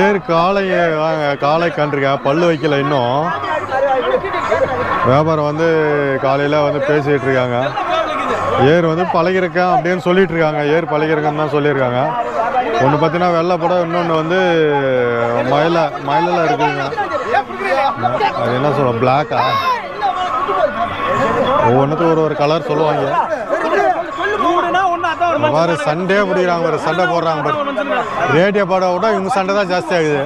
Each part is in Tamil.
ஏர் காளை காலை காளை பல்லு வைக்கல இன்னும். வியாபாரம் வந்து காலையில் வந்து பேசிகிட்டு இருக்காங்க. ஏர் வந்து பழகிருக்கேன் அப்படின்னு சொல்லிட்டு இருக்காங்க. ஏர் பழகிருக்கேன்னு தான் சொல்லியிருக்காங்க. ஒன்று பார்த்தீங்கன்னா வெள்ளை படம் இன்னொன்று வந்து மயில மயிலில் இருக்குதுங்க. அது என்ன சொல்ல பிளாக்கா ஒவ்வொன்றுத்துக்கும் ஒரு ஒரு கலர் சொல்லுவாங்க. பாரு சண்டே பிடிக்கிறாங்க பாரு சண்டை போடுறாங்க. பாரு ரேடியோ பாட விட இவங்க சண்டை தான் ஜாஸ்தி ஆகுது.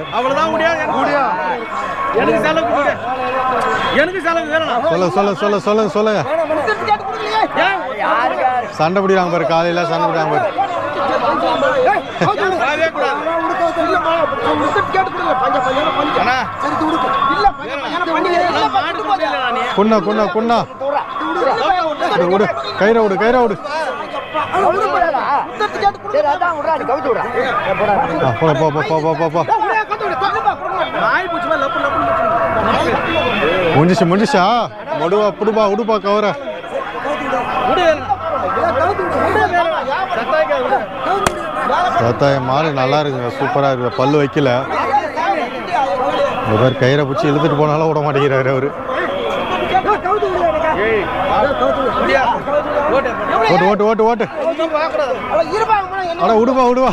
சொல்ல சொல்ல சொல்ல சொல்லுங்க சொல்லுங்க சண்டை பிடிக்கிறாங்க பாரு காலையில் சண்டை பிடிக்கிறாங்க பாரு. குண்ணா குண்ணா குண்ணா. விடு, கயிறை விடு கயிறை விடு. போ போ முடிஞ்சிச்சு முடிஞ்சிச்சா? மடுவா புடுப்பா உடுப்பா கவர. விடு. சத்தாய்க்கா விடு. சத்தாய மாடு நல்லா இருக்குங்க. சூப்பராக இருக்கு பல்லு வைக்கல. இந்த பேர் கயிறை பிடிச்சி இழுத்துட்டு போனாலும் விட மாட்டேங்கிறாரு அவரு. ஓட்டு ஓட்டு ஓட்டு. ஓட்டு அட விடுப்பா விடுவா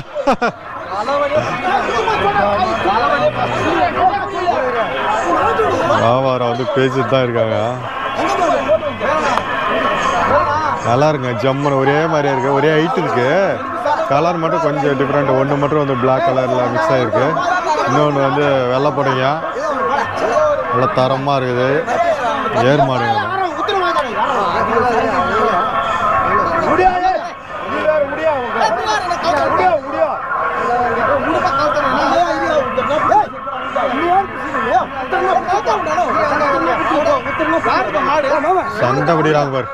வியாபாரம் வந்து பேசிட்டு தான் இருக்காங்க. நல்லா இருக்குங்க ஜம்முன்னு ஒரே மாதிரியா இருக்கு. ஒரே ஹைட் இருக்கு. கலர் மட்டும் கொஞ்சம் டிஃப்ரெண்ட் ஒன்று மட்டும் வந்து பிளாக் கலரில் மிக்ஸ் ஆகிருக்கு இன்னொன்று வந்து வெள்ளை புடைங்க. நல்ல தரமாக இருக்குது. ஏர் மாடுங்க. சண்டை பிடிக்கிறாங்க பாரு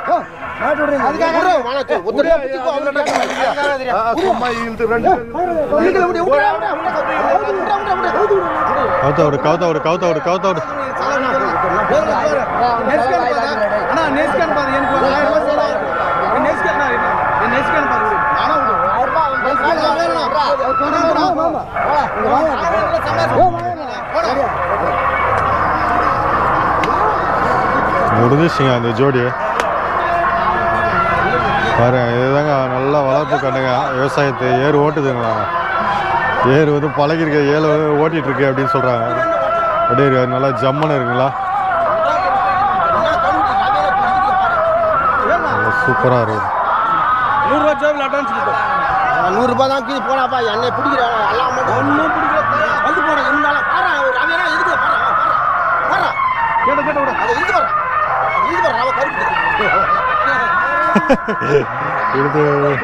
கவுத்த விடு கவுத்த விடு கவுத்த விடு கவுத்த விடு அண்ணா நெஸ்கன் பாரு எனக்கு முடிஞ்சிச்சுங்க அந்த ஜோடி பாருங்க இதுதாங்க நல்ல வளர்ப்பு கண்ணுங்க. விவசாயத்தை ஏர் ஓட்டுதுங்களா? ஏர் வந்து பழகிருக்க ஏழு வந்து ஓட்டிட்டு இருக்கு அப்படின்னு சொல்றாங்க. அப்படியே இருக்கு. நல்லா ஜம்முன்னு இருக்குங்களா நல்லா சூப்பரா இருக்கு. நூறு ரூபாய் ஜோபில் அட்வான்ஸ் கொடுத்தோம். நூறு ரூபாய் தான் கீழே போனாப்பா என்னை பிடிக்கிறேன் எல்லாம் மட்டும். ஒன்றும் பிடிக்கல. வந்து போன 그래도